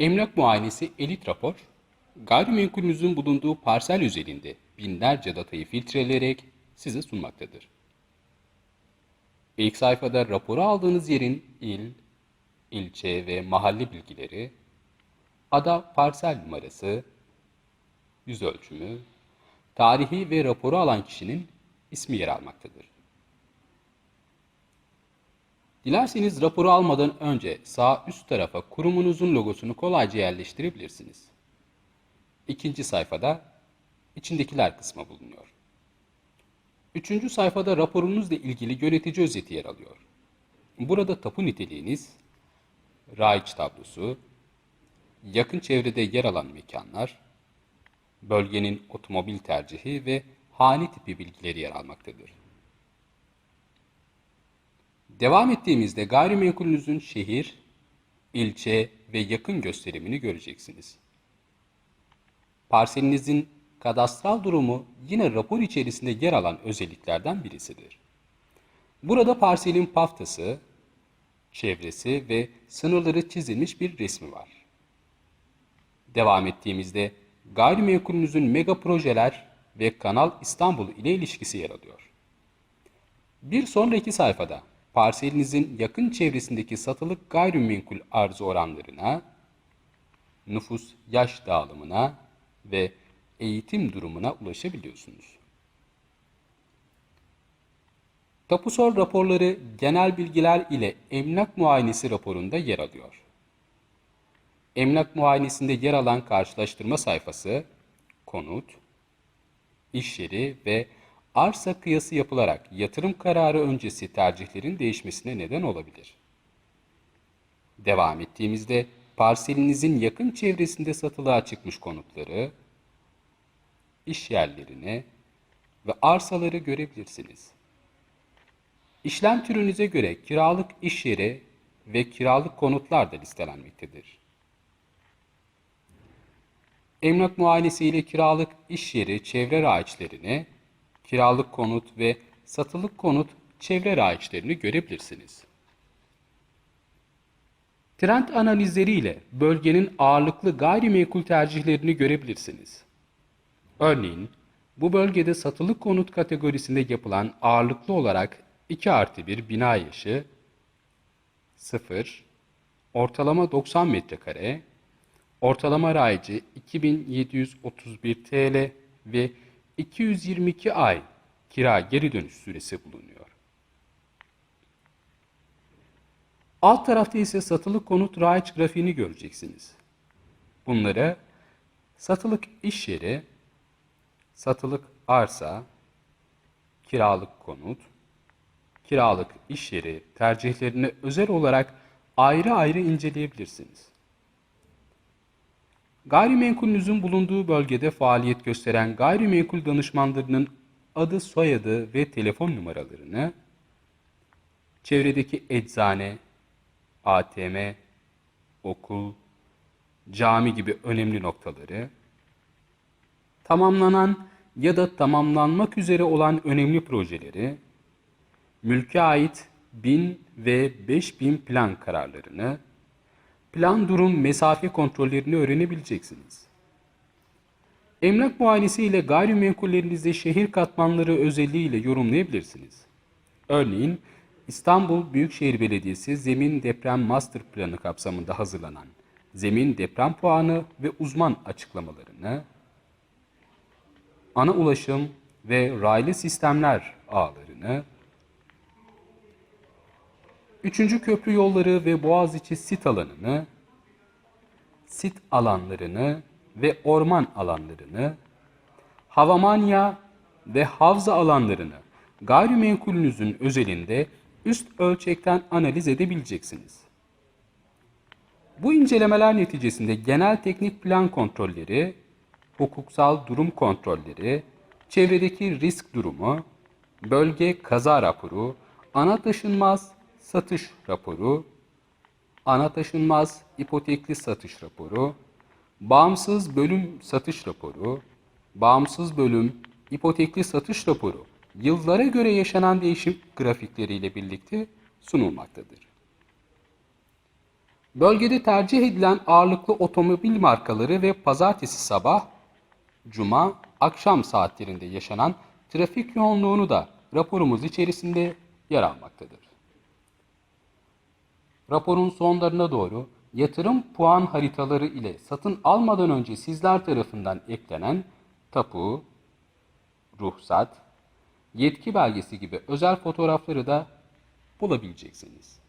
Emlak muayenesi elit rapor, gayrimenkulünüzün bulunduğu parsel özelinde binlerce datayı filtreleyerek size sunmaktadır. İlk sayfada raporu aldığınız yerin il, ilçe ve mahalle bilgileri, ada parsel numarası, yüz ölçümü, tarihi ve raporu alan kişinin ismi yer almaktadır. Dilerseniz raporu almadan önce sağ üst tarafa kurumunuzun logosunu kolayca yerleştirebilirsiniz. İkinci sayfada içindekiler kısmı bulunuyor. Üçüncü sayfada raporunuzla ilgili yönetici özeti yer alıyor. Burada tapu niteliğiniz, raiç tablosu, yakın çevrede yer alan mekanlar, bölgenin otomobil tercihi ve hane tipi bilgileri yer almaktadır. Devam ettiğimizde gayrimenkulünüzün şehir, ilçe ve yakın gösterimini göreceksiniz. Parselinizin kadastral durumu yine rapor içerisinde yer alan özelliklerden birisidir. Burada parselin paftası, çevresi ve sınırları çizilmiş bir resmi var. Devam ettiğimizde gayrimenkulünüzün mega projeler ve Kanal İstanbul ile ilişkisi yer alıyor. Bir sonraki sayfada parselinizin yakın çevresindeki satılık gayrimenkul arzı oranlarına, nüfus yaş dağılımına ve eğitim durumuna ulaşabiliyorsunuz. Tapusor raporları genel bilgiler ile emlak muayenesi raporunda yer alıyor. Emlak muayenesinde yer alan karşılaştırma sayfası, konut, iş yeri ve arsa kıyası yapılarak yatırım kararı öncesi tercihlerin değişmesine neden olabilir. Devam ettiğimizde parselinizin yakın çevresinde satılığa çıkmış konutları, iş yerlerini ve arsaları görebilirsiniz. İşlem türünüze göre kiralık iş yeri ve kiralık konutlar da listelenmektedir. Emlak muayenesi ile kiralık iş yeri çevre raiçlerini, kiralık konut ve satılık konut çevre raiçlerini görebilirsiniz. Trend analizleri ile bölgenin ağırlıklı gayrimenkul tercihlerini görebilirsiniz. Örneğin, bu bölgede satılık konut kategorisinde yapılan ağırlıklı olarak 2 artı 1 bina yaşı 0, ortalama 90 metrekare, ortalama raycı 2731 TL ve 222 ay kira geri dönüş süresi bulunuyor. Alt tarafta ise satılık konut raiç grafiğini göreceksiniz. Bunları satılık iş yeri, satılık arsa, kiralık konut, kiralık iş yeri tercihlerini özel olarak ayrı ayrı inceleyebilirsiniz. Gayrimenkulünüzün bulunduğu bölgede faaliyet gösteren gayrimenkul danışmanlarının adı, soyadı ve telefon numaralarını, çevredeki eczane, ATM, okul, cami gibi önemli noktaları, tamamlanan ya da tamamlanmak üzere olan önemli projeleri, mülke ait 1000 ve 5000 plan kararlarını, plan durum mesafe kontrollerini öğrenebileceksiniz. Emlak muayenesi ile gayrimenkullerinizi şehir katmanları özelliğiyle yorumlayabilirsiniz. Örneğin İstanbul Büyükşehir Belediyesi Zemin Deprem Master Planı kapsamında hazırlanan zemin deprem puanı ve uzman açıklamalarını, ana ulaşım ve raylı sistemler ağlarını, Üçüncü köprü yolları ve Boğaziçi sit alanını, sit alanlarını ve orman alanlarını, havamanya ve havza alanlarını gayrimenkulünüzün özelinde üst ölçekten analiz edebileceksiniz. Bu incelemeler neticesinde genel teknik plan kontrolleri, hukuksal durum kontrolleri, çevredeki risk durumu, bölge kaza raporu, ana taşınmaz satış raporu, ana taşınmaz ipotekli satış raporu, bağımsız bölüm satış raporu, bağımsız bölüm ipotekli satış raporu yıllara göre yaşanan değişim grafikleriyle birlikte sunulmaktadır. Bölgede tercih edilen ağırlıklı otomobil markaları ve pazartesi sabah, cuma, akşam saatlerinde yaşanan trafik yoğunluğunu da raporumuz içerisinde yer almaktadır. Raporun sonlarına doğru yatırım puan haritaları ile satın almadan önce sizler tarafından eklenen tapu, ruhsat, yetki belgesi gibi özel fotoğrafları da bulabileceksiniz.